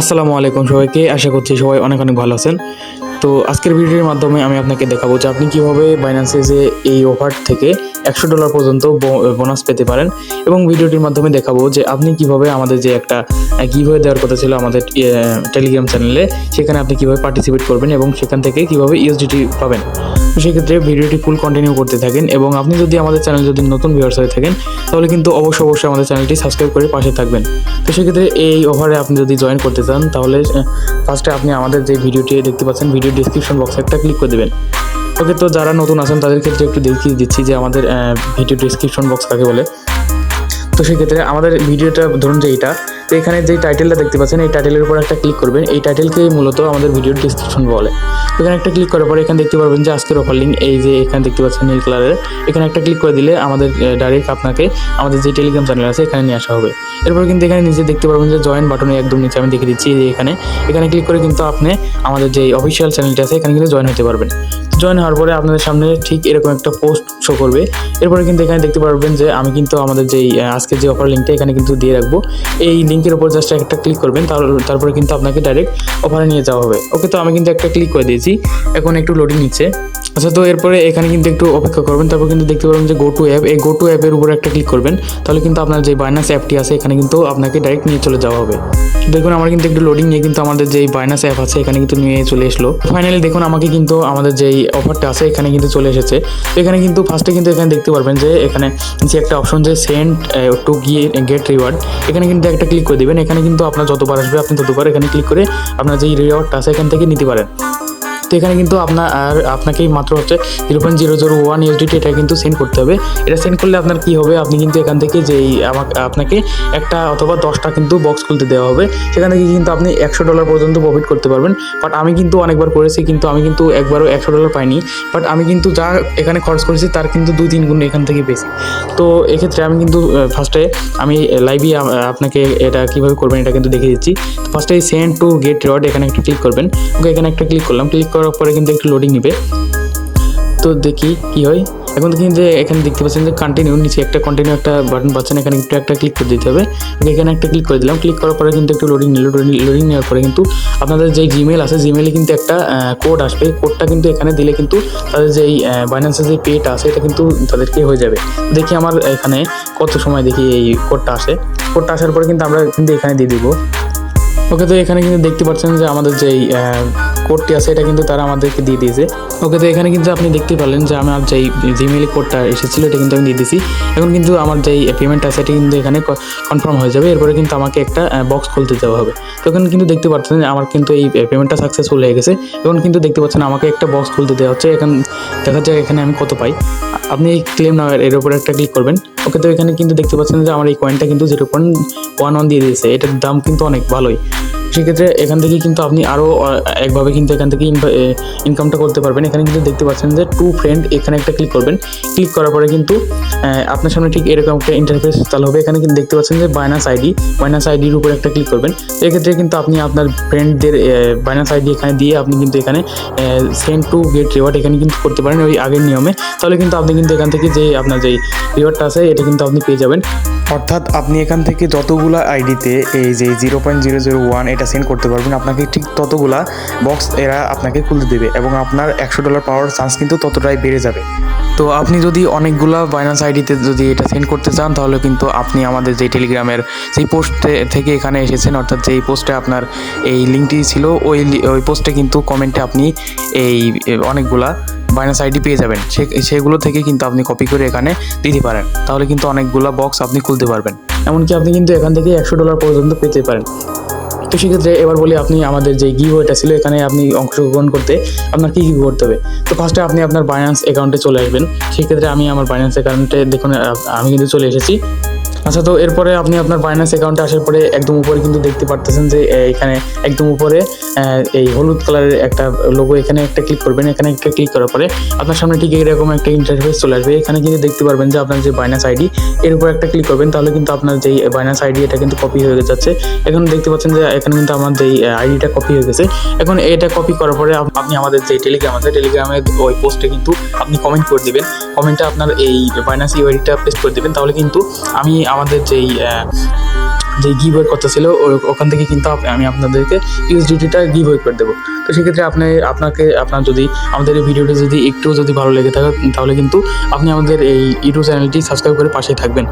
আসসালামু আলাইকুম সবাইকে। আশা করছি সবাই অনেক অনেক ভালো আছেন। তো আজকের ভিডিওর মাধ্যমে আমি আপনাকে দেখাবো যে আপনি কীভাবে বাইন্যান্সে যে এই অফার থেকে একশো ডলার পর্যন্ত বোনাস পেতে পারেন এবং ভিডিওটির মাধ্যমে দেখাবো যে আপনি কীভাবে আমাদের যে একটা গিভওয়ে দেওয়ার কথা ছিল আমাদের টেলিগ্রাম চ্যানেলে সেখানে আপনি কীভাবে পার্টিসিপেট করবেন এবং সেখান থেকে কীভাবে ইউএসডিটি পাবেন। সেক্ষেত্রে ভিডিওটি ফুল কন্টিনিউ করতে থাকেন এবং আপনি যদি আমাদের চ্যানেল যদি নতুন ভিউয়ার্স হয়ে থাকেন, তাহলে কিন্তু অবশ্যই অবশ্যই আমাদের চ্যানেলটি সাবস্ক্রাইব করে পাশে থাকবেন। তো সেক্ষেত্রে এই অফারে আপনি যদি জয়েন করতে চান, তাহলে ফার্স্টে আপনি আমাদের যে ভিডিওটি দেখতে পাচ্ছেন ভিডিও ডিসক্রিপশন বক্সে একটা ক্লিক করে দেবেন। ওকে, তো যারা নতুন আছেন, তাদের ক্ষেত্রে একটু দেখিয়ে দিচ্ছি যে আমাদের ভিডিও ডিসক্রিপশন বক্স কাকে বলে। তো সেক্ষেত্রে আমাদের ভিডিওটা, ধরুন যে এইটা, তো এখানে যে টাইটেলটা দেখতে পাচ্ছেন, এই টাইটেলের উপর একটা ক্লিক করবেন। এই টাইটেলকেই মূলত আমাদের ভিডিও ডিসক্রিপশন বলে। এখানে একটা ক্লিক করার পরে এখানে দেখতে পারবেন যে আজকের অফার লিঙ্ক এই যে এখানে দেখতে পাচ্ছেন নীল কালারের এখানে একটা ক্লিক করে দিলে আমাদের ডাইরেক্ট আপনাকে আমাদের যে টেলিগ্রাম চ্যানেল আছে এখানে নিয়ে আসা হবে। এরপর কিন্তু এখানে নিজে দেখতে পারবেন যে জয়েন বাটনে একদম নিচে আমি দেখে দিচ্ছি যে এখানে। এখানে ক্লিক করে কিন্তু আপনি আমাদের যে অফিসিয়াল চ্যানেলটা আছে এখানে কিন্তু জয়েন হতে পারবেন। জয়েন হওয়ার পরে আপনাদের সামনে ঠিক এরকম একটা পোস্ট শো করবে। এরপরে কিন্তু এখানে দেখতে পারবেন যে আমি কিন্তু আমাদের যেই আজকের যে অফার লিঙ্কটা এখানে কিন্তু দিয়ে রাখব। এই লিঙ্কের উপর জাস্ট একটা ক্লিক করবেন তারপরে কিন্তু আপনাকে ডাইরেক্ট অফারে নিয়ে যাওয়া হবে। ওকে তো আমি কিন্তু একটা ক্লিক করে দিয়েছি, এখন একটু লোডিং নিচ্ছে। আচ্ছা তো এরপরে এখানে কিন্তু একটু অপেক্ষা করবেন, তারপর কিন্তু দেখতে পারবেন যে গো টু অ্যাপ এই গো টু অ্যাপের উপর একটা ক্লিক করবেন, তাহলে কিন্তু আপনার যে বাইনাস অ্যাপটি আছে, এখানে কিন্তু আপনাকে ডাইরেক্ট নিয়ে চলে যাওয়া হবে। দেখুন, আমার কিন্তু একটু লোডিং নিয়ে কিন্তু আমাদের যেই বাইনাস অ্যাপ আছে, এখানে কিন্তু নিয়ে চলে এসলো। ফাইনালি দেখুন, আমাকে কিন্তু আমাদের যেই অফারটা আছে, এখানে কিন্তু চলে এসেছে। তো এখানে কিন্তু ফার্স্টে কিন্তু এখানে দেখতে পারবেন যে এখানে যে একটা অপশন যে সেন্ড টু গিয়ে গেট রিওয়ার্ড এখানে কিন্তু একটা ক্লিক করে দেবেন। এখানে কিন্তু আপনার যতবার আসবে, আপনি ততবার এখানে ক্লিক করে আপনার যে রিওয়ার্ডটা আছে, এখান থেকে নিতে পারেন। তো এখানে কিন্তু আপনার, আর আপনাকেই মাত্র হচ্ছে zero point zero zero one USDT এটা কিন্তু সেন্ড করতে হবে। এটা সেন্ড করলে আপনার কী হবে? আপনি কিন্তু এখান থেকে যেই আমাকে, আপনাকে একটা অথবা দশটা কিন্তু বক্স খুলতে দেওয়া হবে। সেখান থেকে কিন্তু আপনি একশো ডলার পর্যন্ত প্রফিট করতে পারবেন। বাট আমি কিন্তু অনেকবার করেছি, কিন্তু আমি কিন্তু একবারও একশো ডলার পাইনি। বাট আমি কিন্তু যা এখানে খরচ করেছি, তার কিন্তু দুই তিন গুণ এখান থেকে বেশি। তো এক্ষেত্রে আমি কিন্তু ফার্স্টে আমি লাইভই আপনাকে এটা কীভাবে করবেন এটা কিন্তু দেখিয়ে দিচ্ছি। ফার্স্টে সেন্ড টু গেট রড এখানে একটা ক্লিক করবেন। ওকে এখানে একটা ক্লিক করলাম। ক্লিক করার পরে কিন্তু একটু লোডিং নেবে। তো দেখি কি হয়। এখন কিন্তু এখানে দেখতে পাচ্ছেন যে কন্টিনিউ নিচে একটা কন্টিনিউ একটা বাটন পাচ্ছেন, এখানে একটু একটা ক্লিক করে দিতে হবে। এখানে একটা ক্লিক করে দিলাম। ক্লিক করার পরে কিন্তু একটু লোডিং নিল লোডিং নেওয়ার পরে কিন্তু আপনাদের যে জিমেল আছে জিমেলে কিন্তু একটা কোড আসবে। কোডটা কিন্তু এখানে দিলে কিন্তু তাদের যেই বাইন্যান্সের যে পেটা আছে, এটা কিন্তু তাদেরকে হয়ে যাবে। দেখি আমার এখানে কত সময় দেখি এই কোডটা আসে। কোডটা আসার পরে কিন্তু আমরা কিন্তু এখানে দিয়ে দিব। ওকে, তো এখানে কিন্তু দেখতে পাচ্ছেন যে আমাদের যেই কোডটি আছে, এটা কিন্তু তারা আমাদেরকে দিয়ে দিয়েছে। ওকে, তো এখানে কিন্তু আপনি দেখতে পারলেন যে আমার যেই জিমেইল কোডটা এসেছিল, এটা কিন্তু আমি দিয়ে দিয়েছি। এখন কিন্তু আমার যেই পেমেন্ট আছে, এটা কিন্তু এখানে কনফার্ম হয়ে যাবে। এরপরে কিন্তু আমাকে একটা বক্স খুলতে দেওয়া হবে। তো এখানে কিন্তু দেখতে পাচ্ছেন যে আমার কিন্তু এই পেমেন্টটা সাকসেসফুল হয়ে গেছে। এখন কিন্তু দেখতে পাচ্ছেন আমাকে একটা বক্স খুলতে দেওয়া হচ্ছে। এখন, দেখা যায় এখানে আমি কত পাই। আপনি এই ক্লেম নাও, এর উপরে একটা ক্লিক করবেন। ওকে, তো এখানে কিন্তু দেখতে পাচ্ছেন যে আমার এই কয়েনটা কিন্তু জিরো পয়েন্ট ওয়ান ওয়ান দিয়ে দিয়েছে। এটার দাম কিন্তু অনেক ভালোই। সেক্ষেত্রে এখান থেকে কিন্তু আপনি আরও একভাবে কিন্তু এখান থেকে ইনকামটা করতে পারবেন। এখানে কিন্তু দেখতে পাচ্ছেন যে টু ফ্রেন্ড এখানে একটা ক্লিক করবেন। ক্লিক করার পরে কিন্তু আপনার সামনে ঠিক এরকম একটা ইন্টারফেস চালু হবে। এখানে কিন্তু দেখতে পাচ্ছেন যে বাইনাস আইডি বাইনাস আইডির উপরে একটা ক্লিক করবেন। এক্ষেত্রে কিন্তু আপনি আপনার ফ্রেন্ডদের বাইনাস আইডি এখানে দিয়ে আপনি কিন্তু এখানে সেন্ড টু গেট রিওয়ার্ড এখানে কিন্তু করতে পারেন ওই আগের নিয়মে। তাহলে কিন্তু আপনি কিন্তু এখান থেকে যে আপনার যেই রিওয়ার্ডটা আছে, এটা কিন্তু আপনি পেয়ে যাবেন। অর্থাৎ আপনি এখান থেকে যতগুলো আইডিতে এই যে zero point zero zero one এটা সেন্ড করতে পারবেন, আপনাকে ঠিক ততগুলা বক্স এরা আপনাকে খুলতে দেবে এবং আপনার একশো ডলার পাওয়ার চান্স কিন্তু ততটাই বেড়ে যাবে। তো আপনি যদি অনেকগুলো বাইন্যান্স আইডিতে যদি এটা সেন্ড করতে চান, তাহলে কিন্তু আপনি আমাদের যে টেলিগ্রামের যেই পোস্টে থেকে এখানে এসেছেন, অর্থাৎ যেই পোস্টে আপনার এই লিঙ্কটি ছিল, ওই ওই পোস্টে কিন্তু কমেন্টে আপনি এই অনেকগুলা বাইনাস আইডি পেয়ে যাবেন। সে, সেগুলো থেকে কিন্তু আপনি কপি করে এখানে দিতে পারেন। তাহলে কিন্তু অনেকগুলো বক্স আপনি খুলতে পারবেন। এমনকি আপনি কিন্তু এখান থেকে একশো ডলার পর্যন্ত পেতে পারেন। তো সেক্ষেত্রে এবার বলি আপনি আমাদের যে গিভওয়েটা ছিল, এখানে আপনি অংশগ্রহণ করতে আপনার কী কী করতে হবে? তো ফার্স্টে আপনি আপনার বাইন্যান্স অ্যাকাউন্টে চলে আসবেন। সেক্ষেত্রে আমি আমার বাইন্যান্স অ্যাকাউন্টে দেখুন আমি কিন্তু চলে এসেছি। আচ্ছা তো এরপরে আপনি আপনার বাইন্যান্স অ্যাকাউন্টে আসার পরে একদম উপরে কিন্তু দেখতে পারতেছেন যে এখানে একদম উপরে এই হলুদ কালারের একটা লোগো এখানে একটা ক্লিক করবেন। এখানে একটা ক্লিক করার পরে আপনার সামনে ঠিক এরকম একটা ইন্টারফেস চলে আসবে। এখানে কিন্তু দেখতে পারবেন যে, আপনার যে বাইন্যান্স আইডি এর উপর একটা ক্লিক করবেন, তাহলে কিন্তু আপনার যেই বাইন্যান্স আইডি এটা কিন্তু কপি হয়ে যাচ্ছে। এখন দেখতে পাচ্ছেন যে, এখানে কিন্তু আমার যেই আইডিটা কপি হয়ে গেছে। এখন এটা কপি করার পরে আপনি আমাদের যে টেলিগ্রাম আছে টেলিগ্রামের ওই পোস্টে কিন্তু আপনি কমেন্ট করে দেবেন। কমেন্টে আপনার এই বাইন্যান্স ইউআইডিটা পেস্ট করে দেবেন। তাহলে কিন্তু আমি আমাদের যেই যে গিভ কথা ছিল ওখান থেকে কিন্তু আমি আপনাদেরকে ইউএসডিটিটা গিভ ওয়ে করে দেবো। তো সেক্ষেত্রে আপনি, আপনাকে, আপনার যদি, আমাদের এই ভিডিওটি যদি একটু যদি ভালো লেগে থাকে, তাহলে কিন্তু আপনি আমাদের এই ইউটিউব চ্যানেলটি সাবস্ক্রাইব করে পাশেই থাকবেন।